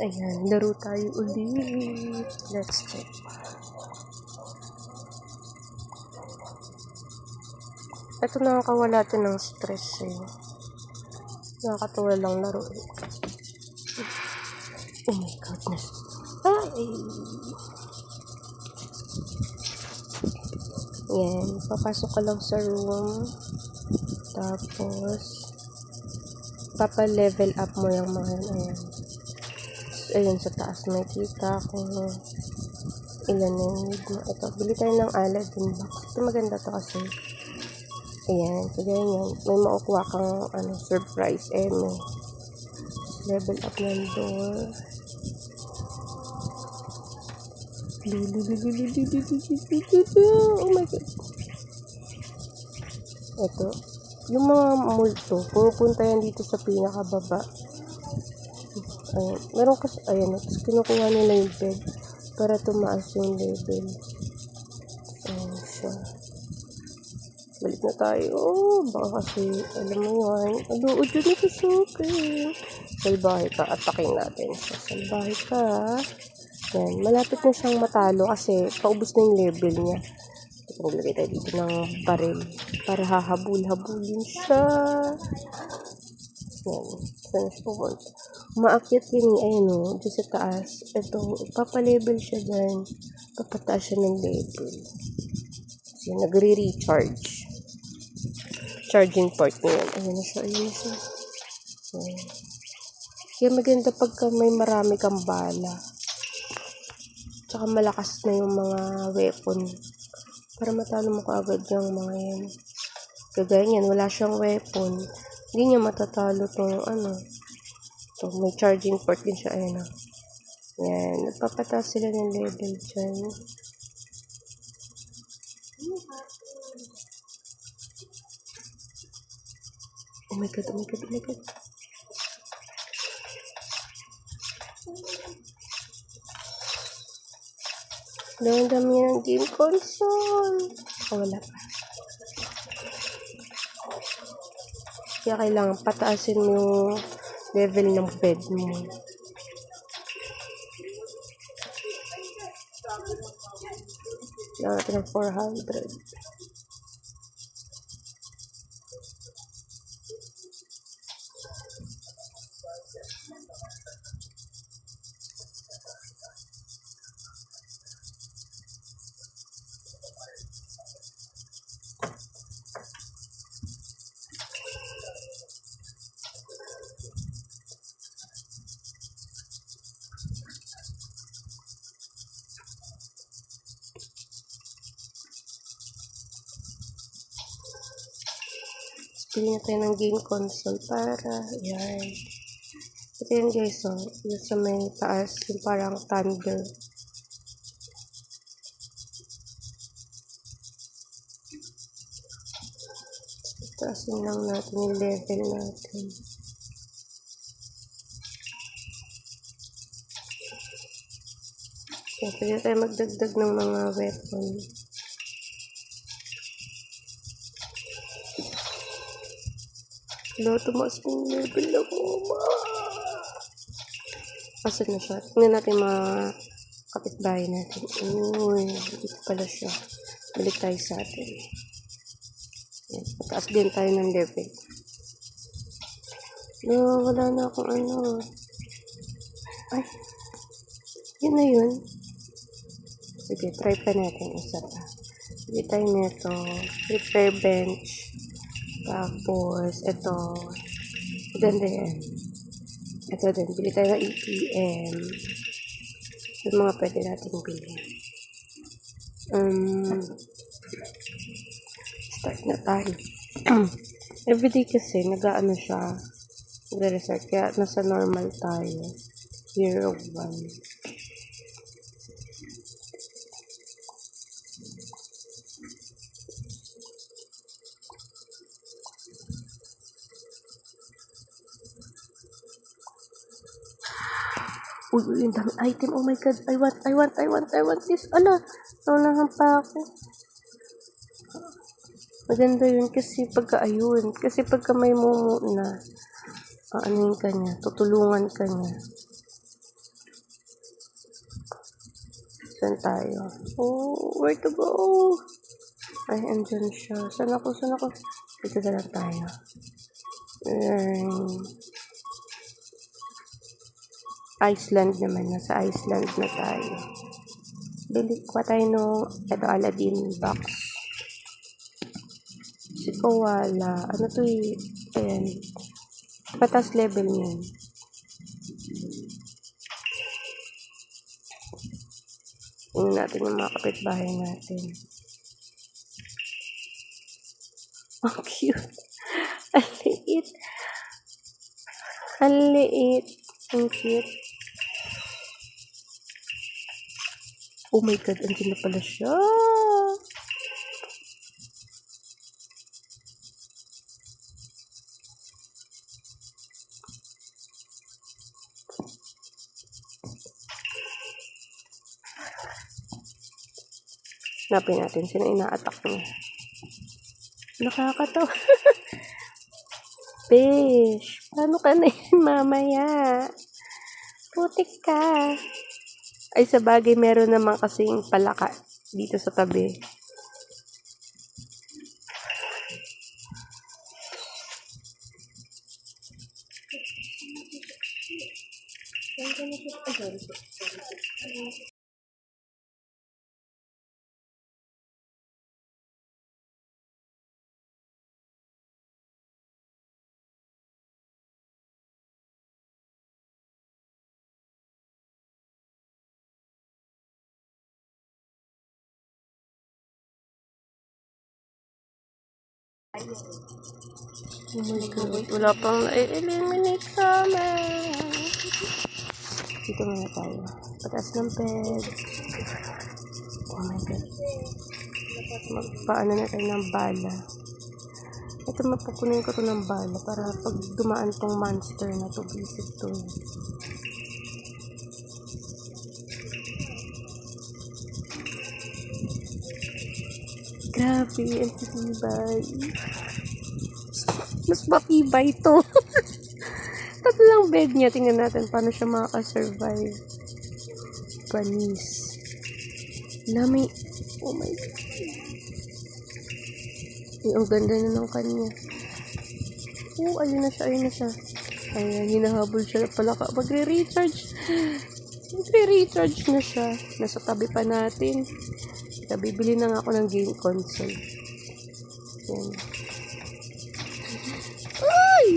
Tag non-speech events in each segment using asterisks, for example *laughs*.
Ayan, laro tayo ulit. Let's check. Ito nakakawala to ng stress eh. Nakakatuwa lang laro. Oh my goodness. Ay! Yan. Papasok ka lang sa room. Tapos, papa-level up mo yung mga yan. Ayan. So, ayun, sa taas may kita kung ilan na yung need mo. Ito, bili tayo ng Aladdin box. Ito maganda to kasi. Ayan, so ganyan. May makukuha kang ano, surprise. Eh, may level up ng door. Oh my God. Ito. Yung mga multo, pumupunta yan dito sa pinakababa. Ayan. Meron kasi, ayan, tapos kinukuha nila yung bed para tumaas yung level. Ayan siya. Balik na tayo. Oh, baka kasi, alam mo yan, aluod yun ito suki. Salbahe ka, atakin natin siya. Salbahe ka. Yan, malapit na siyang matalo kasi paubos na yung level niya. Ito, maglagay tayo dito ng baril para hahabul-habulin siya. Yan, saan siya pupunta? Umaakyat yun eh, ayun o, dyan sa taas. Ito, papalevel siya dyan. Papataas siya ng level. Kasi nagre-recharge. Charging port niya. Ayun na siya, ayun na siya. Yan. Kaya maganda pagka may marami kang bala. Tsaka malakas na yung mga weapon. Para matalo mo kaagad yung mga yan. Kagaya niyan, wala siyang weapon. Hindi niya matatalo tong ano. So, may charging port din siya. Ayan o. Yan. Nagpapataas sila ng level dyan. Oh my god, oh my god, oh my god. Dami-dami ng game console. Oh, wala pa. Kaya kailangan pataasin mo yung level ng bed mo. Kailangan natin ng 400. Pili na tayo ng game console para, yan. Ito yan guys, oh. Yung sa may taas, yung parang thunder. Taasin lang natin yung level natin. Kaya pwede tayo magdagdag ng mga weapon. Hello, tumaas po yung level na po. Asan na siya? Tingnan natin mga kapitbahay natin. Uy, dito pala siya. Balik tayo sa atin. Yan, pataas din tayo ng level. No, wala na akong ano. Ay, yun na yun. Sige, try pa natin isa pa. Sige tayo nito. Repair bench. Tapos, ito. Maganda yan. Ito din. Bili tayo ng ATM. Yung mga pwede natin bilhin. Um, start na tayo. *clears throat* Everyday kasi, nag-ano siya. Nagre-research. Kaya nasa normal tayo. Hero 1. Uy, uy, ang dami item. Oh my God. I want, I want, I want, I want this. Ala, naunahan pa ako. Maganda yun kasi pagka ayun. Kasi pagka may mumu na, aanuin ka niya, tutulungan ka niya. Saan tayo? Oh, where to go? Ay, andyan siya. Saan ako? Saan ako? Dito na lang tayo. Ayan. Iceland naman. Nasa Iceland na tayo. Bili ko tayo no, ito Aladdin box. Si Koala. Ano to eh? Ayan. Patas level niyan. Tingnan natin yung mga kapitbahay natin. *laughs* Ang cute. Ang liit. Ang liit. Ang cute. Oh my God, andyan na pala siya. Hanapin natin sino ina-attack niya. Nakakatawa. *laughs* Fish, paano ka na yan mamaya? Putik ka. Ay, sa bagay, meron naman kasing palaka dito sa tabi. Oh my God. Wala pang na-eliminate sa amin. Dito muna tayo. Pataas ng bed. Oh my God. Magpaano na tayo ng bala. Ito mapupunin ko to ng bala para pag dumaan tong monster na to, visit to. Grabe, ang titibay. Mas matibay to. *laughs* Tatlo lang bed niya. Tingnan natin paano siya makaka-survive. Panis. Lami. Oh my God. Ay, ang ganda na ng kanya. Oh, ayun na siya, ayun na siya. Ayan, hinahabol siya pala ka. Magre-recharge. *gasps* Magre-recharge na siya. Nasa tabi pa natin. Kaya bibili na nga ako ng game console. Yan. Ay!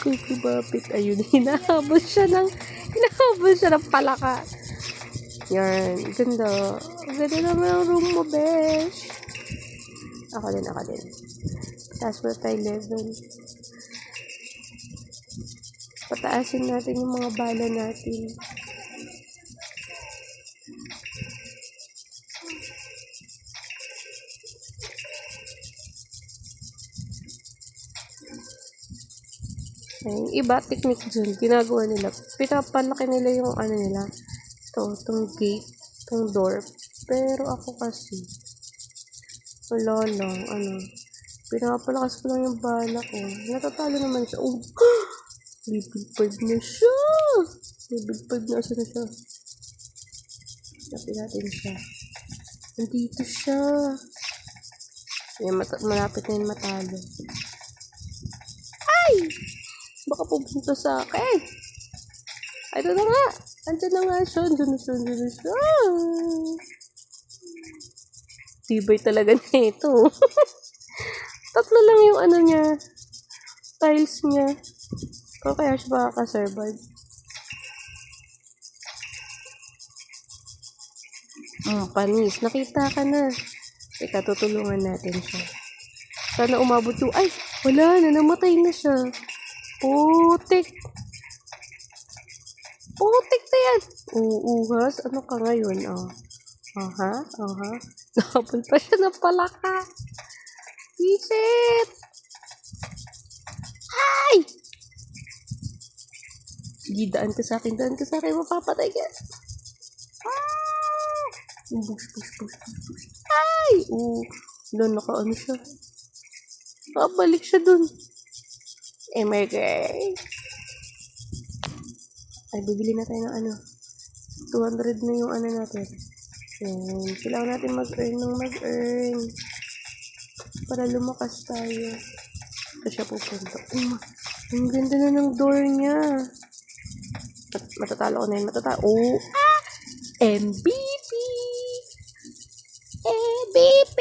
Kukubapit. Ayun, *laughs* hinahabol siya ng hinahabol siya ng palaka. Yan. Ganda. Ganda naman ang room mo, besh. Ako din, ako din. Taas mo tayo level. Pataasin natin yung mga bala natin. Iba, technique dyan, ginagawa nila. Pinapalaki nila yung ano nila. Ito, itong gate, itong door. Pero ako kasi, wala lang, ano, pinapalakas ko lang yung bala ko. Natatalo naman siya. Oh, *gasps* level 5 na siya. Level 5 na, na siya? Tapin natin siya. Nandito siya. Ayan, malapit na yun matalo. Ay! Baka pupunta sa akin. Ay, ito na nga. Andyan na nga siya. Andyan na siya. Andyan na siya. Tibay talaga na ito. *laughs* Tatlo lang yung ano niya. Tiles niya. Pero kaya siya makakasurvive. Hmm, panis. Nakita ka na. Teka, tutulungan natin siya. Sana umabot yung... Ay! Wala na. Namatay na siya. Putik. Putik na yan. Uuhas. Ano ka ngayon? Oh. Aha, aha. *laughs* Nakapul pa siya ng palaka. Visit! Ay! Sige, daan ka sa akin. Daan ka sa akin. Mapapatay ka. Ah! Push, push, push, push. Ay! Oo. Wala, naka-ano siya. Nakabalik siya dun. Emergay. Ay, bibili na tayo ng ano. 200 na yung ano natin. Yan. Kailangan natin mag-earn ng mag-earn. Para lumakas tayo. Ito siya pupunta. Oh, ang ganda na ng door niya. Mat- matatalo ko na yun. Matatalo. Oh! MVP! MVP!